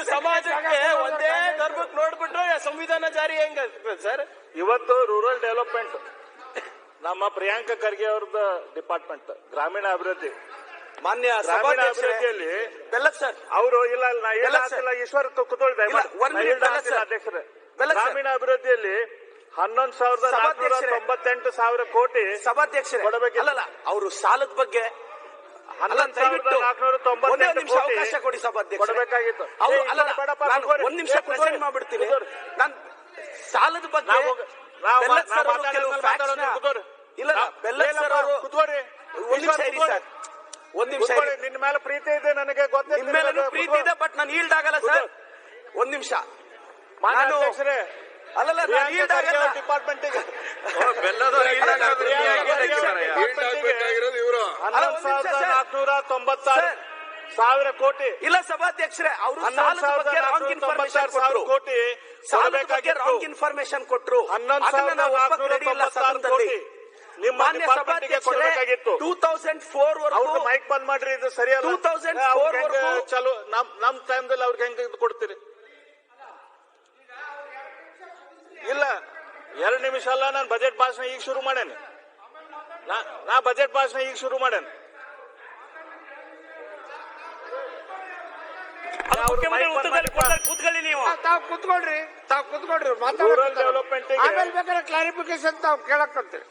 ಒಂದು ಸಮಾಜಕ್ಕೆ ಒಂದೇ ಧರ್ಮಕ್ಕೆ ನೋಡ್ಬಿಟ್ರೆ ಸಂವಿಧಾನ ಜಾರಿ ಹೆಂಗ? ಸರ್ ಇವತ್ತು ರೂರಲ್ ಡೆವಲಪ್ಮೆಂಟ್ ನಮ್ಮ ಪ್ರಿಯಾಂಕ ಖರ್ಗೆ ಅವ್ರದ ಡಿಪಾರ್ಟ್ಮೆಂಟ್ ಗ್ರಾಮೀಣ ಅಭಿವೃದ್ಧಿ. ಮಾನ್ಯ ಗ್ರಾಮೀಣ ಅಭಿವೃದ್ಧಿಯಲ್ಲಿ ಸರ್. ಅವರು ಇಲ್ಲ ಇಲ್ಲ, ಈಶ್ವರ್ ಕುತೋಳ್ ಇಲ್ಲ, ಒಂದ್ minute ಬೆಲ್ಲ ಸರ್. ಅಧ್ಯಕ್ಷರೇ. ಗ್ರಾಮೀಣ ಅಭಿವೃದ್ಧಿಯಲ್ಲಿ ಹನ್ನೊಂದು ಸಾವಿರದ ತೊಂಬತ್ತೆಂಟು ಸಾವಿರ ಕೋಟಿ ಸಭಾಧ್ಯಕ್ಷರೇ. ಕೊಡಬೇಕಲ್ಲ ಅವರು ಸಾಲದ ಬಗ್ಗೆ ನಿಮಿಷ ಅವಕಾಶ ಕೊಡಿ ಸಭಾಧ್ಯಕ್ಷ. ಒಂದ್ ನಿಮಿಷ ಪ್ರೆಸೆಂಟ್. ಮಾಡ್ಬಿಡ್ತೀನಿ. ನಾನು ಸಾಲದ ಬಗ್ಗೆ ಬೆಲ್ಲದ್. ಇಲ್ಲ ಬೆಲ್ಲ ಬೆಲ್ಲದ್ ಸರ್ ಅವರು ಒಂದ್ ನಿಮಿಷ ಇರಿ. ಸರ್. ಒಂದ್ ನಿಮಿಷ ನಿನ್ನ ಮೇಲೆ ಪ್ರೀತಿ ಇದೆ ನನಗೆ ಮೇಲೆ ಪ್ರೀತಿ ಇದೆ ಬಟ್ ನಾನು ಈಲ್ಡ್ ಆಗಲ್ಲ ಸರ್. ಒಂದ್ ನಿಮಿಷ. ನಾನು ಅಲ್ಲಲ್ಲ ನಾನು ಈಲ್ಡ್ ಆಗಲ್ಲ. ಡಿಪಾರ್ಟ್ಮೆಂಟ್ ಆಗ್ಬೇಕಾಗಿರೋದು ಇವರು ಹನ್ನೊಂದು ಒಂದ್ ನಿಮಿಷ ಸಾವಿರದ ಸರ್. ನಾಲ್ಕುನೂರ ತೊಂಬತ್ತಾರು. ಸಾವಿರ ಕೋಟಿ. ಇಲ್ಲ ಸಭಾಧ್ಯಕ್ಷರೇ ಅವರು ಕೋಟಿ. ರಾಂಗ್ ಇನ್ಫಾರ್ಮೇಶನ್ ಕೊಟ್ಟರು ಹನ್ನೊಂದು ಸಾವಿರದ ಕೋಟಿ. ನಿಮ್ಮ ಕೊಡಬೇಕಾಗಿತ್ತು. ಟೂ ತೌಸಂಡ್ ಫೋರ್ ವರೆಗೂ ಮೈಕ್ ಬಂದ್ ಮಾಡ್ರಿ ಇದು ಸರಿಯಲ್ಲ. 2004 ಅವ್ರಿಗೆ ಹೆಂಗೆ ವರೆಗೂ- ಚಲೋ ನಮ್ ನಮ್ ಟೈಮ್ದಲ್ಲಿ ಅವ್ರಿಗೆ ಹೆಂಗೆ ಇದು ಕೊಡ್ತೀರಿ? ಇಲ್ಲ ಎರಡು ನಿಮಿಷ ಅಲ್ಲ ನಾನು ಬಜೆಟ್ ಭಾಷಣ ಈಗ ಶುರು ಮಾಡೇನೆ ನಾ- ನಾ ಬಜೆಟ್ ಭಾಷಣ ಈಗ ಶುರು ಮಾಡೇನೆ ಮುಖ್ಯಮಂತ್ರಿ ಉತ್ತರದಲ್ಲಿ ಕೊಡ್ತಾರೆ ಕೂತ್ಕೊಳ್ಳಿ ನೀವು. ತಾವ್ ಕುತ್ಕೊಳ್ರಿ ತಾವ್ ಕುತ್ಕೊಳ್ರಿ ಮಾತಾಡೋಣ ಡೆವಲಪ್ಮೆಂಟ್ ಆಮೇಲೆ ಬೇಕಾದ್ರೆ ಕ್ಲಾರಿಫಿಕೇಶನ್ ತಾವ್ ಕೇಳಕ್ಕಂತೀವಿ